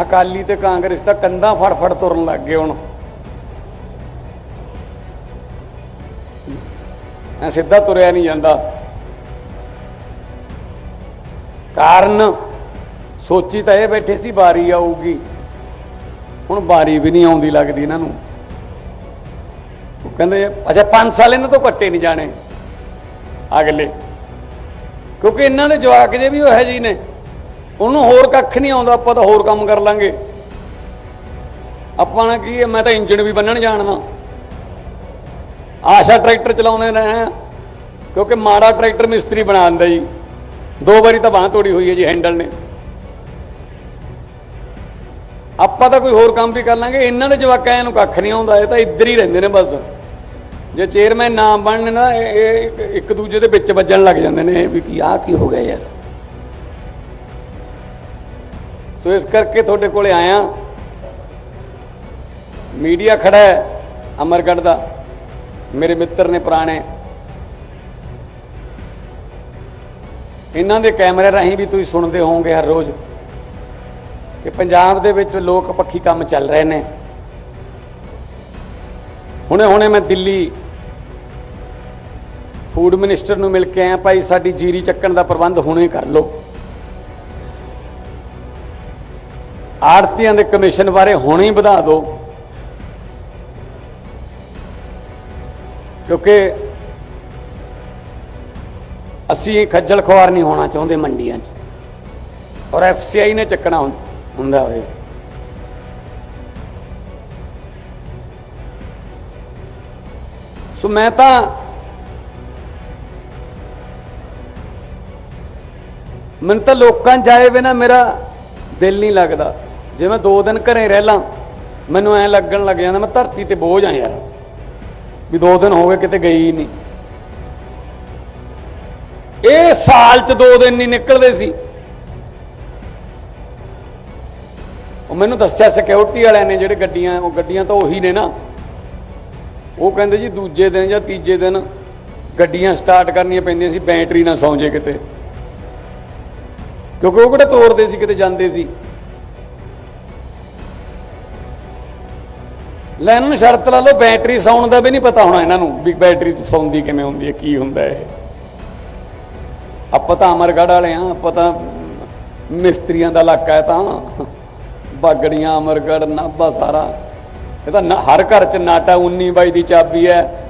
ਅਕਾਲੀ ਤੇ ਕਾਂਗਰਸ ਤਾਂ ਕੰਧਾਂ ਫੜ ਫੜ ਤੁਰਨ ਲੱਗ ਗਏ ਹੁਣ। ਐ ਸਿੱਧਾ ਤੁਰਿਆ ਨਹੀਂ ਜਾਂਦਾ। ਕਾਰਨ ਸੋਚੀ ਤਾਂ ਇਹ ਬੈਠੇ ਸੀ ਬਾਰੀ ਆਊਗੀ। ਹੁਣ ਬਾਰੀ ਵੀ ਨਹੀਂ ਆਉਂਦੀ ਲੱਗਦੀ ਇਹਨਾਂ ਨੂੰ। ਉਹ ਕਹਿੰਦੇ ਅੱਛਾ 5 ਸਾਲ ਇਹਨਾਂ ਤੋਂ ਕੱਟੇ ਨਹੀਂ ਜਾਣੇ। ਅਗਲੇ। ਕਿਉਂਕਿ ਇਹਨਾਂ ਦੇ ਜਵਾਕ ਜੇ ਵੀ ਉਹ ਹੈ ਜੀ ਨੇ। ਉਹਨੂੰ ਹੋਰ ਕੱਖ ਨਹੀਂ ਆਉਂਦਾ ਆਪਾਂ ਤਾਂ ਹੋਰ ਕੰਮ ਕਰ ਲਾਂਗੇ। ਆਪਾਂ ਨਾ ਕੀ ਹੈ, ਮੈਂ ਤਾਂ ਇੰਜਣ ਵੀ ਬੰਨਣ ਜਾਣਦਾ। ਆਸ਼ਾ ਟਰੈਕਟਰ ਚਲਾਉਂਦੇ ਨੇ ਕਿਉਂਕਿ ਮਾੜਾ ਟਰੈਕਟਰ ਮਿਸਤਰੀ ਬਣਾ ਦਿੰਦਾ ਜੀ। ਦੋ ਵਾਰੀ ਤਾਂ ਬਾਂਹ ਤੋੜੀ ਹੋਈ ਹੈ ਜੀ ਹੈਂਡਲ ਨੇ। ਆਪਾਂ ਤਾਂ ਕੋਈ ਹੋਰ ਕੰਮ ਵੀ ਕਰ ਲਾਂਗੇ ਇਹਨਾਂ ਦੇ ਜਵਾਕਾਂ ਨੂੰ ਕੱਖ ਨਹੀਂ ਆਉਂਦਾ ਇਹ ਤਾਂ ਇੱਧਰ ਹੀ ਰਹਿੰਦੇ ਨੇ ਬਸ। ਜੇ ਚੇਅਰਮੈਨ ਨਾ ਬਣਨ ਨਾ ਇਹ ਇੱਕ- ਇੱਕ ਦੂਜੇ ਦੇ ਵਿੱਚ ਵੱਜਣ ਲੱਗ ਜਾਂਦੇ ਨੇ ਵੀ ਕੀ ਆ ਕੀ ਹੋ ਗਿਆ ਯਾਰ। ਸੋ ਇਸ ਕਰਕੇ ਤੁਹਾਡੇ ਕੋਲੇ ਆਇਆ। ਮੀਡੀਆ ਖੜਾ ਹੈ ਅਮਰਗੜ੍ਹ ਦਾ। ਮੇਰੇ ਮਿੱਤਰ ਨੇ ਪੁਰਾਣੇ। ਇਹਨਾਂ ਦੇ ਕੈਮਰੇ ਰਾਹੀਂ ਵੀ ਤੁਸੀਂ ਸੁਣਦੇ ਹੋਵੋਗੇ ਹਰ ਰੋਜ਼ ਕਿ ਪੰਜਾਬ ਦੇ ਵਿੱਚ ਲੋਕ ਪੱਖੀ ਕੰਮ ਚੱਲ ਰਹੇ ਨੇ। ਹੁਣੇ ਹੁਣੇ ਮੈਂ ਦਿੱਲੀ ਫੂਡ ਮਿਨਿਸਟਰ ਨੂੰ ਮਿਲ ਕੇ ਆਇਆ, ਭਾਈ ਸਾਡੀ ਜੀਰੀ ਚੱਕਣ ਦਾ ਪ੍ਰਬੰਧ ਹੁਣੇ ਕਰ ਲਓ। ਆੜਤੀਆਂ ਦੇ ਕਮਿਸ਼ਨ ਬਾਰੇ ਹੁਣੇ ਹੀ ਵਧਾ ਦਿਓ ਕਿਉਂਕਿ ਅਸੀਂ ਖੱਜਲ ਖੁਆਰ ਨਹੀਂ ਹੋਣਾ ਚਾਹੁੰਦੇ ਮੰਡੀਆਂ 'ਚ। ਔਰ ਐਫਸੀਆਈ ਨੇ ਚੱਕਣਾ ਹੁੰ- ਹੁੰਦਾ ਹੋਏ ਸੋ ਮੈਂ ਤਾਂ ਮੈਨੂੰ ਤਾਂ ਲੋਕਾਂ ਜਾਏ ਵੇ ਨਾ ਮੇਰਾ ਦਿਲ ਨਹੀਂ ਲੱਗਦਾ। ਜੇ ਮੈਂ ਦੋ ਦਿਨ ਘਰੇ ਰਹਿ ਲਾਂ, ਮੈਨੂੰ ਐ ਲੱਗਣ ਲੱਗ ਜਾਂਦਾ ਮੈਂ ਧਰਤੀ ਤੇ ਬੋਝ ਆ ਯਾਰ। ਵੀ ਦੋ ਦਿਨ ਹੋ ਗਏ ਕਿਤੇ ਗਈ ਨਹੀਂ ਇਹ ਸਾਲ 'ਚ ਦੋ ਦਿਨ ਨਹੀਂ ਨਿਕਲਦੇ ਸੀ। ਉਹ ਮੈਨੂੰ ਦੱਸਿਆ ਸਿਕਿਉਰਿਟੀ ਵਾਲਿਆਂ ਨੇ ਜਿਹੜੇ ਗੱਡੀਆਂ, ਉਹ ਗੱਡੀਆਂ ਤਾਂ ਉਹੀ ਨੇ ਨਾ। ਉਹ ਕਹਿੰਦੇ ਜੀ ਦੂਜੇ ਦਿਨ ਜਾਂ ਤੀਜੇ ਦਿਨ ਗੱਡੀਆਂ ਸਟਾਰਟ ਕਰਨੀਆਂ ਪੈਂਦੀਆਂ ਸੀ, ਬੈਟਰੀ ਨਾ ਸੌਂ ਜੇ ਕਿਤੇ। ਕਿਉਂਕਿ ਉਹ ਕਿਹੜੇ ਤੋੜਦੇ ਸੀ, ਕਿਤੇ ਜਾਂਦੇ ਸੀ। ਲੈ, ਇਹਨਾਂ ਨੂੰ ਸ਼ਰਤ ਲਾ ਲਓ ਬੈਟਰੀ ਸੌਣ ਦਾ ਵੀ ਨਹੀਂ ਪਤਾ ਹੋਣਾ ਇਹਨਾਂ ਨੂੰ ਵੀ ਬੈਟਰੀ ਸੌਂਦੀ ਕਿਵੇਂ ਹੁੰਦੀ ਹੈ, ਕੀ ਹੁੰਦਾ ਇਹ। ਆਪਾਂ ਤਾਂ ਅਮਰਗੜ੍ਹ ਵਾਲੇ ਆ ਆਪਾਂ ਤਾਂ ਮਿਸਤਰੀਆਂ ਦਾ ਇਲਾਕਾ ਹੈ ਤਾਂ। ਬਾਗੜੀਆਂ, ਅਮਰਗੜ੍ਹ, ਨਾਭਾ ਸਾਰਾ। ਇਹ ਤਾਂ ਹਰ ਘਰ ਚ ਨਾਟਾ 19 ਬਾਈ ਦੀ ਚਾਬੀ ਹੈ।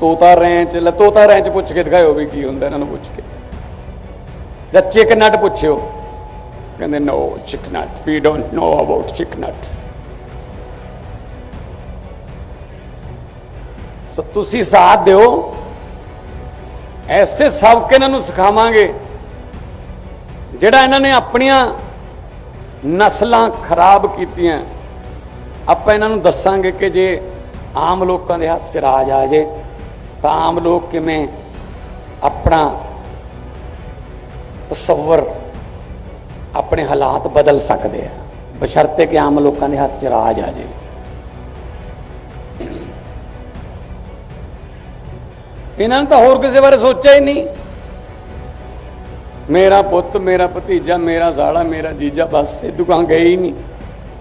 ਤੋਤਾ ਰੈਂਚ ਲੈ, ਤੋਤਾ ਰੈਂਚ ਪੁੱਛ ਕੇ ਦਿਖਾਇਓ ਵੀ ਕੀ ਹੁੰਦਾ ਇਹਨਾਂ ਨੂੰ ਪੁੱਛ ਕੇ। ਜਾਂ ਚਿਕ ਨਟ ਪੁੱਛਿਓ। ਕਹਿੰਦੇ ਨੋ ਚਿਕ ਨਟ ਵੀ ਡੋਨਟ ਨੋ ਅਬਾਊਟ ਚਿਕ ਨਟ ਸੋ ਤੁਸੀਂ ਸਾਥ ਦਿਓ ਐਸੇ ਸਬਕ ਇਹਨਾਂ ਨੂੰ ਸਿਖਾਵਾਂਗੇ ਜਿਹੜਾ ਇਹਨਾਂ ਨੇ ਆਪਣੀਆਂ ਨਸਲਾਂ ਖਰਾਬ ਕੀਤੀਆਂ ਆਪਾਂ ਇਹਨਾਂ ਨੂੰ ਦੱਸਾਂਗੇ ਕਿ ਜੇ ਆਮ ਲੋਕਾਂ ਦੇ ਹੱਥ 'ਚ ਰਾਜ ਆ ਜੇ ਤਾਂ ਆਮ ਲੋਕ ਕਿਵੇਂ ਆਪਣਾ ਤਸਵਰ ਆਪਣੇ ਹਾਲਾਤ ਬਦਲ ਸਕਦੇ ਆ। ਬਸ਼ਰਤੇ ਕਿ ਆਮ ਲੋਕਾਂ ਦੇ ਹੱਥ 'ਚ ਰਾਜ ਆ ਜਾਵੇ। ਇਹਨਾਂ ਨੇ ਤਾਂ ਹੋਰ ਕਿਸੇ ਬਾਰੇ ਸੋਚਿਆ ਹੀ ਨਹੀਂ। ਮੇਰਾ ਪੁੱਤ, ਮੇਰਾ ਭਤੀਜਾ, ਮੇਰਾ ਸਾਲਾ, ਮੇਰਾ ਜੀਜਾ, ਬਸ ਇਹ ਦੁਕਾਨ ਗਏ ਹੀ ਨਹੀਂ।